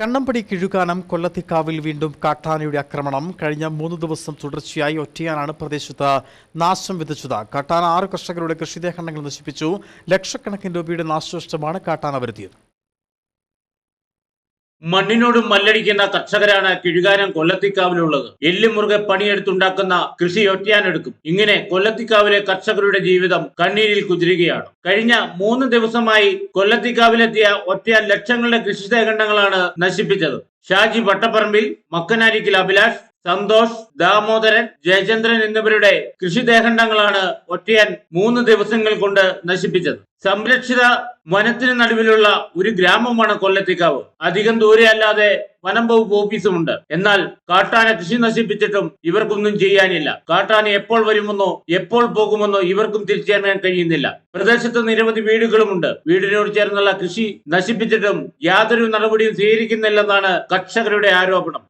കണ്ണമ്പടി കിഴുകാനം കൊല്ലത്തിക്കാവിൽ വീണ്ടും കാട്ടാനയുടെ ആക്രമണം. കഴിഞ്ഞ മൂന്ന് ദിവസം തുടർച്ചയായി ഒറ്റയാനാണ് പ്രദേശത്ത് നാശം വിതച്ചത്. കാട്ടാന ആറ് കർഷകരുടെ കൃഷിദേഹങ്ങൾ നശിപ്പിച്ചു. ലക്ഷക്കണക്കിന് രൂപയുടെ നാശനഷ്ടമാണ് കാട്ടാന വരുത്തിയത്. മണ്ണിനോട് മല്ലടിക്കുന്ന കർഷകരാണ് കിഴുകാനം കൊല്ലത്തിക്കാവിലുള്ളത്. എല്ല് മുറുകെ പണിയെടുത്തുണ്ടാക്കുന്ന കൃഷി ഒറ്റയാനെടുക്കും. ഇങ്ങനെ കൊല്ലത്തിക്കാവിലെ കർഷകരുടെ ജീവിതം കണ്ണീരിൽ കുതിരുകയാണ്. കഴിഞ്ഞ മൂന്ന് ദിവസമായി കൊല്ലത്തിക്കാവിലെത്തിയ ഒറ്റയാൻ ലക്ഷങ്ങളുടെ കൃഷി ശേഖരണങ്ങളാണ് നശിപ്പിച്ചത്. ഷാജി വട്ടപ്പറമ്പിൽ മക്കനാരിക്കൽ അഭിലാഷ് സന്തോഷ് ദാമോദരൻ ജയചന്ദ്രൻ എന്നിവരുടെ കൃഷിദേഹണ്ഡങ്ങളാണ് ഒറ്റയാൻ മൂന്ന് ദിവസങ്ങൾ കൊണ്ട് നശിപ്പിച്ചത്. സംരക്ഷിത വനത്തിന് നടുവിലുള്ള ഒരു ഗ്രാമമാണ് കൊല്ലത്തിക്കാവ്. അധികം ദൂരെ അല്ലാതെ വനം വകുപ്പ് ഓഫീസുമുണ്ട്. എന്നാൽ കാട്ടാന കൃഷി നശിപ്പിച്ചിട്ടും ഇവർക്കൊന്നും ചെയ്യാനില്ല. കാട്ടാന എപ്പോൾ വരുമെന്നോ എപ്പോൾ പോകുമെന്നോ ഇവർക്കും തിരിച്ചറിയാൻ കഴിയുന്നില്ല. പ്രദേശത്ത് നിരവധി വീടുകളുമുണ്ട്. വീടിനോട് ചേർന്നുള്ള കൃഷി നശിപ്പിച്ചിട്ടും യാതൊരു നടപടിയും സ്വീകരിക്കുന്നില്ലെന്നാണ് കർഷകരുടെ ആരോപണം.